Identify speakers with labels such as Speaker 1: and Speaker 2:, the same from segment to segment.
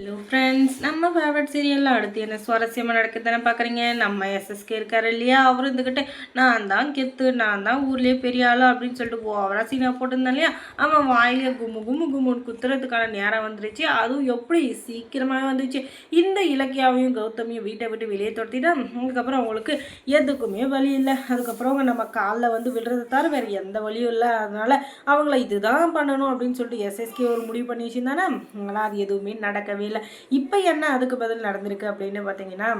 Speaker 1: Hello friends நம்ம favourite சீரியலில் அடுத்து என்ன சுவாரஸ்யமாக நடக்குதுன்னு பார்க்குறீங்க? நம்ம எஸ்எஸ்கே இருக்காரு இல்லையா? அவர் இருந்துக்கிட்டு நான் தான் கெத்து நான் தான் ஊர்லேயே பெரிய ஆள் அப்படின்னு சொல்லிட்டு ஓவரா சீனா போட்டிருந்தேன் இல்லையா? அவன் வாயில் கும்மு கும்மு கும்முன்னு குத்துறதுக்கான நேரம் வந்துருச்சு. அதுவும் எப்படி சீக்கிரமாக வந்துச்சு இந்த இலக்கியாவையும் கௌதமியும் வீட்டை விட்டு வெளியே துரத்திட்டா அதுக்கப்புறம் அவங்களுக்கு எதுக்குமே வழி இல்லை. அதுக்கப்புறம் அவங்க நம்ம காலில் வந்து விடுறதை தவிர வேறு எந்த வழியும் இல்லை. அதனால் அவங்கள இதுதான் பண்ணணும் அப்படின்னு சொல்லிட்டு எஸ்எஸ்கே ஒரு முடிவு பண்ணி வச்சுருந்தானே? ஆனால் அது எதுவுமே நடக்கவே இல்லை இப்போ என்ன அதுக்கு பதில் நடந்திருக்கு அப்படின்னு பார்த்தீங்கன்னா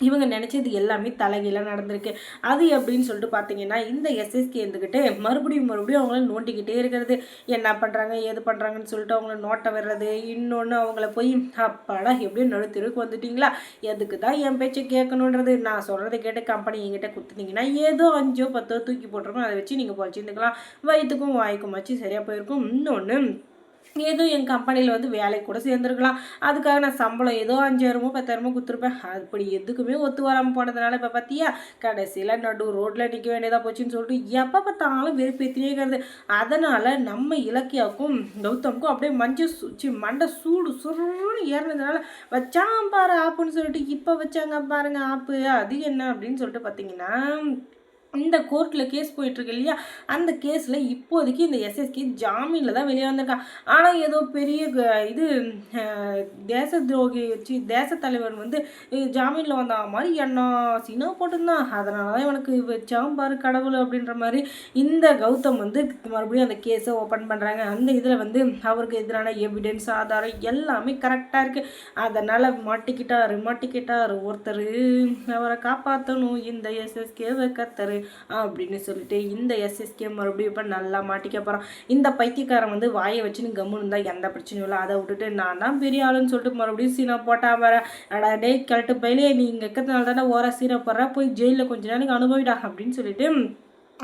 Speaker 1: இவங்க நினச்சது எல்லாமே தலைகீழாக நடந்திருக்கு. அது எப்படின்னு சொல்லிட்டு பார்த்தீங்கன்னா இந்த எஸ்எஸ்கே இருந்துக்கிட்டு மறுபடியும் மறுபடியும் அவங்கள நோண்டிக்கிட்டே இருக்கிறது. என்ன பண்ணுறாங்க ஏது பண்ணுறாங்கன்னு சொல்லிட்டு அவங்கள நோட்டை வர்றது இன்னொன்று அவங்கள போய் அப்பாடா எப்படியும் நடுத்திருக்கு வந்துட்டிங்களா? எதுக்கு தான் என் பேச்சை கேட்கணுன்றது நான் சொல்கிறத கேட்டு கம்பெனி எங்கிட்ட கொடுத்துட்டீங்கன்னா ஏதோ அஞ்சோ பத்தோ தூக்கி போட்டிருக்கோம். அதை வச்சு நீங்கள் பொழைச்சிருந்துக்கலாம். வயிற்றுக்கும் வாய்க்கும் வச்சு சரியாக போயிருக்கும். இன்னொன்று ஏதோ என் கம்பெனியில் வந்து வேலைக்கு கூட சேர்ந்துருக்கலாம். அதுக்காக நான் சம்பளம் ஏதோ அஞ்சாயிரமோ பத்தாயிரமோ கொடுத்துருப்பேன். அப்படி எதுக்குமே ஒத்து வராமல் போனதுனால இப்போ பார்த்தியா கடைசியில் நடு ரோட்டில் நிற்க வேண்டியதாக போச்சுன்னு சொல்லிட்டு எப்போ பார்த்தாலும் வெறுப்பேற்றினே இருக்கிறது. அதனால் நம்ம இலக்கியாவுக்கும் கௌதமுக்கும் அப்படியே மஞ்சள் சுச்சி மண்டை சூடு சுருன்னு ஏறினதுனால வச்சான் பாரு ஆப்புன்னு சொல்லிட்டு இப்போ வச்சாங்க பாருங்க ஆப்பு. அது என்ன அப்படின்னு சொல்லிட்டு பார்த்தீங்கன்னா இந்த கோர்ட்டில் கேஸ் போயிட்டுருக்கு இல்லையா? அந்த கேஸில் இப்போதைக்கு இந்த எஸ்எஸ்கே ஜாமீனில் தான் வெளியே வந்திருக்கான் ஆனால் ஏதோ பெரிய இது தேச துரோகி வச்சு தேச தலைவர் வந்து ஜாமீனில் வந்த மாதிரி என்ன சீனா போட்டிருந்தான் அதனால தான் இவனுக்கு வச்சாம் பாரு கடவுள் அப்படின்ற மாதிரி இந்த கௌதம் வந்து மறுபடியும் அந்த கேஸை ஓப்பன் பண்ணுறாங்க அந்த இதில் வந்து அவருக்கு எதிரான எவிடன்ஸ் ஆதாரம் எல்லாமே கரெக்டாக இருக்குது அதனால் மாட்டிக்கிட்டாரு மாட்டிக்கிட்டார். ஒருத்தர் அவரை காப்பாற்றணும் இந்த எஸ்எஸ்கேவை கத்தரு. அப்படின்னு சொல்லிட்டு இந்த எஸ்எஸ்கே மறுபடியும் இப்போ நல்லா மாட்டிக்க போகிறான் இந்த பைத்தியக்காரன் வந்து வாயை வச்சுன்னு கம்முன்னு இருந்தால் எந்த பிரச்சனையும் இல்லை. அதை விட்டுட்டு நான் தான் பெரிய ஆளுன்னு சொல்லிட்டு மறுபடியும் சீனா போட்டா வர அடா டே கழட்டு பயிலே நீ இங்கே இருக்கிறதுனால தானே ஓர சீனா போடுற? போய் ஜெயிலில் கொஞ்ச நாளைக்கு அனுபவிடா அப்படின்னு சொல்லிட்டு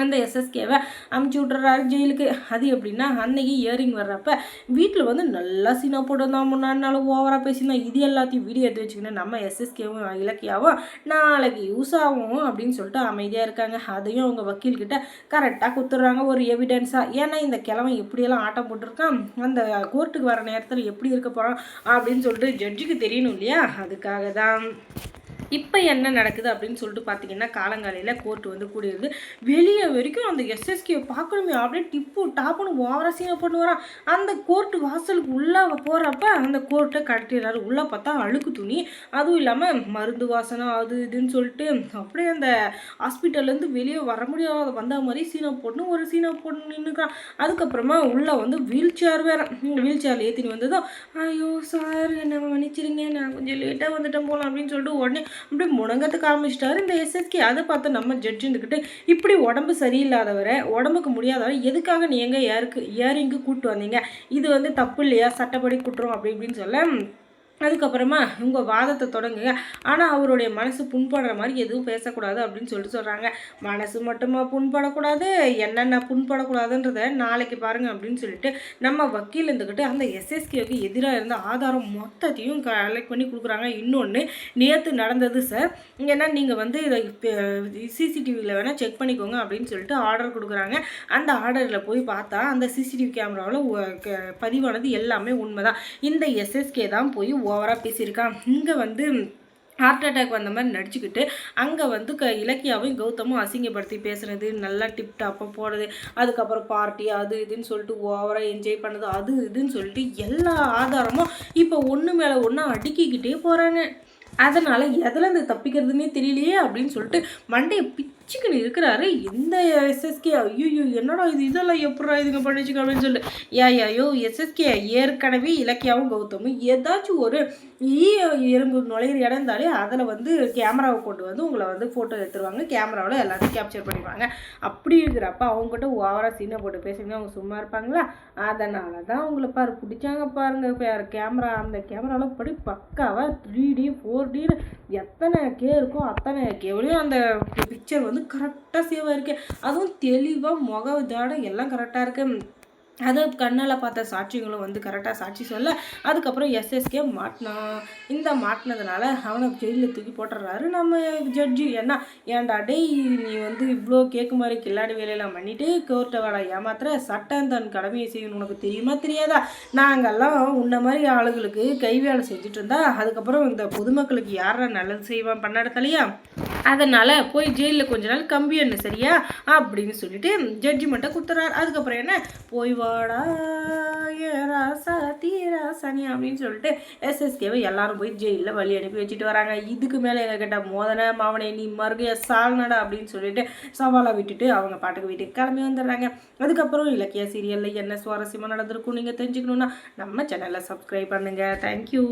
Speaker 1: அந்த எஸ்எஸ்கேவை அமுச்சு விட்றாரு ஜெயிலுக்கு. அது எப்படின்னா அன்னைக்கு இயரிங் வர்றப்ப வீட்டில் வந்து நல்லா சீனா போட்டுருந்தான் முன்னாடி நாள் ஓவராக பேசினா இது எல்லாத்தையும் வீடியோ எடுத்து வச்சுக்கணும் நம்ம எஸ்எஸ்கேவும் இலக்கியாவும் நாளைக்கு யூஸ் ஆகும் அப்படின்னு சொல்லிட்டு அமைதியாக இருக்காங்க. அதையும் அவங்க வக்கீல்கிட்ட கரெக்டாக கொடுத்துட்றாங்க. ஒரு எவிடன்ஸாக ஏன்னா இந்த கிழமை எப்படியெல்லாம் ஆட்டம் போட்டிருக்கான்? அந்த கோர்ட்டுக்கு வர நேரத்தில் எப்படி இருக்க போகிறான் அப்படின்னு சொல்லிட்டு ஜட்ஜுக்கு தெரியணும் இல்லையா? அதுக்காக தான் இப்போ என்ன நடக்குது அப்படின்னு சொல்லிட்டு பார்த்தீங்கன்னா காலங்காலையில் கோர்ட்டு வந்து கூடியிருது வெளியே வரைக்கும் அந்த எஸ்எஸ்கே பார்க்கணுமே அப்படியே டிப்பு டாப்புன்னு ஓவரசியாக போட்டு வரான் அந்த கோர்ட்டு வாசலுக்கு உள்ளே போகிறப்ப அந்த கோர்ட்டை கடத்திடுறாரு. உள்ளே பார்த்தா அழுக்கு துணி அதுவும் இல்லாமல் மருந்து வாசனை அது இதுன்னு சொல்லிட்டு அப்படியே அந்த ஹாஸ்பிட்டல்லேருந்து வெளியே வர முடியாத வந்த மாதிரி சீனா போட்டுன்னு ஒரு சீனா போட்டு நின்றுக்கிறான் அதுக்கப்புறமா உள்ளே வந்து வீல் சேர் வேறு. வீல் சேரில் ஏற்றினு வந்ததும் ஐயோ சார் என்ன மன்னிச்சிருங்க நான் கொஞ்சம் லேட்டாக வந்துட்டேன் போகலாம் அப்படின்னு சொல்லிட்டு உடனே அப்படியே முடங்கத்துக்கு ஆரம்பிச்சிட்டாரு இந்த எஸ்எஸ்கே அதை பார்த்து நம்ம ஜட்ஜ் இருந்துக்கிட்டு இப்படி உடம்பு சரியில்லாதவரை உடம்புக்கு முடியாதவரை எதுக்காக நீங்கள் ஏருக்கு ஏரிங்கு கூப்பிட்டு வந்தீங்க? இது வந்து தப்பு இல்லையா? சட்டப்படி குட்டுறோம் அப்படி இப்படின்னு சொல்ல அதுக்கப்புறமா உங்கள் வாதத்தை தொடங்குங்க. ஆனால் அவருடைய மனசு புண்படுற மாதிரி எதுவும் பேசக்கூடாது அப்படின்னு சொல்லிட்டு சொல்கிறாங்க மனசு மட்டுமா புண்படக்கூடாது? என்னென்ன புண்படக்கூடாதுன்றத நாளைக்கு பாருங்கள் அப்படின்னு சொல்லிட்டு நம்ம வக்கீல் இருந்துக்கிட்டு அந்த எஸ்எஸ்கேவுக்கு எதிராக இருந்த ஆதாரம் மொத்தத்தையும் கலெக்ட் பண்ணி கொடுக்குறாங்க. இன்னொன்று நேற்று நடந்தது சார் ஏன்னா நீங்கள் வந்து இதை சிசிடிவியில் வேணால் செக் பண்ணிக்கோங்க அப்படின்னு சொல்லிட்டு ஆர்டர் கொடுக்குறாங்க. அந்த ஆர்டரில் போய் பார்த்தா அந்த சிசிடிவி கேமராவில் பதிவானது எல்லாமே உண்மைதான். இந்த எஸ்எஸ்கே தான் போய் ஓவராக பேசியிருக்கான் இங்கே வந்து ஹார்ட் அட்டாக் வந்த மாதிரி நடிச்சுக்கிட்டு அங்கே வந்து க இலக்கியாவையும் கௌதமும் அசிங்கப்படுத்தி பேசுகிறது நல்லா டிப் டாப்பாக போடுறது அதுக்கப்புறம் பார்ட்டி அது இதுன்னு சொல்லிட்டு ஓவராக என்ஜாய் பண்ணது அது இதுன்னு சொல்லிட்டு எல்லா ஆதாரமும் இப்போ ஒன்று மேலே ஒன்றா அடுக்கிக்கிட்டே போகிறாங்க அதனால் எதுலேருந்து தப்பிக்கிறதுனே தெரியலையே அப்படின்னு சொல்லிட்டு மண்டையை பிச்சுக்கின்னு இருக்கிறாரு இந்த எஸ்எஸ்கே ஐயோ என்னடா இது? இதெல்லாம் எப்படா இதுங்க பண்ணிச்சுக்க அப்படின்னு சொல்லிட்டு ஏ ஐயோ எஸ்எஸ்கே ஏற்கனவே இலக்கியாவும் கௌதமும் ஏதாச்சும் ஒரு ஈ எறும்பு நுழையிற இடம் இருந்தாலே அதில் வந்து கேமராவை கொண்டு வந்து உங்களை வந்து ஃபோட்டோ எடுத்துருவாங்க. கேமராவில் எல்லாத்தையும் கேப்சர் பண்ணிடுவாங்க. அப்படி இருக்கிறப்ப அவங்ககிட்ட ஓவராக சீனை போட்டு பேசுங்க அவங்க சும்மா இருப்பாங்களா? அதனால தான் உங்களை பாரு பிடிச்சாங்க பாருங்க. வேறு கேமரா அந்த கேமராவில் படி பக்காவாக த்ரீ டி ஃபோர் டி எத்தனை கே இருக்கோ அத்தனை கேவலையும் அந்த பிக்சர் வந்து கரெக்டாக சேவ் ஆயிருக்கு அதுவும் தெளிவாக முக தாடம் எல்லாம் கரெக்டாக இருக்குது அதை கண்ணால் பார்த்த சாட்சிகளும் வந்து கரெக்டாக சாட்சி சொல்ல அதுக்கப்புறம் எஸ்எஸ்கே மாட்டினான் இந்த மாட்டினதுனால அவனை ஜெயிலில் தூக்கி போட்டுடுறாரு நம்ம ஜட்ஜி ஏன்னா ஏன்டா டேய் நீ வந்து இவ்வளோ கேட்கு மாதிரி கில்லாடி வேலையெல்லாம் பண்ணிவிட்டு கோர்ட்டை வேலை ஏமாத்துற? சட்டம் தன் கடமையை செய்யணும் உனக்கு தெரியுமா தெரியாதா? நாங்கள்லாம் உன்ன மாதிரி ஆளுகளுக்கு கை வேலை செஞ்சுட்டு இருந்தா அதுக்கப்புறம் இந்த பொதுமக்களுக்கு யாரா நல்லது செய்வான் பண்ணாடத்தலையா அதனால் போய் ஜெயிலில் கொஞ்ச நாள் கம்பி என்ன சரியா? அப்படின்னு சொல்லிட்டு ஜட்ஜிமெண்ட்டை கொடுத்துறாரு. அதுக்கப்புறம் என்ன? போய் வாடா ஏ ராசா தீ ராசானி அப்படின்னு சொல்லிட்டு எஸ்எஸ்கேவை எல்லாரும் போய் ஜெயிலில் வழி அனுப்பி வச்சுட்டு வராங்க. இதுக்கு மேலே எங்கள் கிட்ட மோதனை மாவனை நீ மறுகைய சால்னடா அப்படின்னு சொல்லிட்டு சவாலாக விட்டுட்டு அவங்க பாட்டுக்கு வீட்டுக்கு கிளம்பி வந்துடுறாங்க. அதுக்கப்புறம் இலக்கிய சீரியலில் என்ன சுவாரஸ்யமாக நடந்திருக்கும் நீங்கள் தெரிஞ்சுக்கணுன்னா நம்ம சேனலை சப்ஸ்கிரைப் பண்ணுங்கள் தேங்க்யூ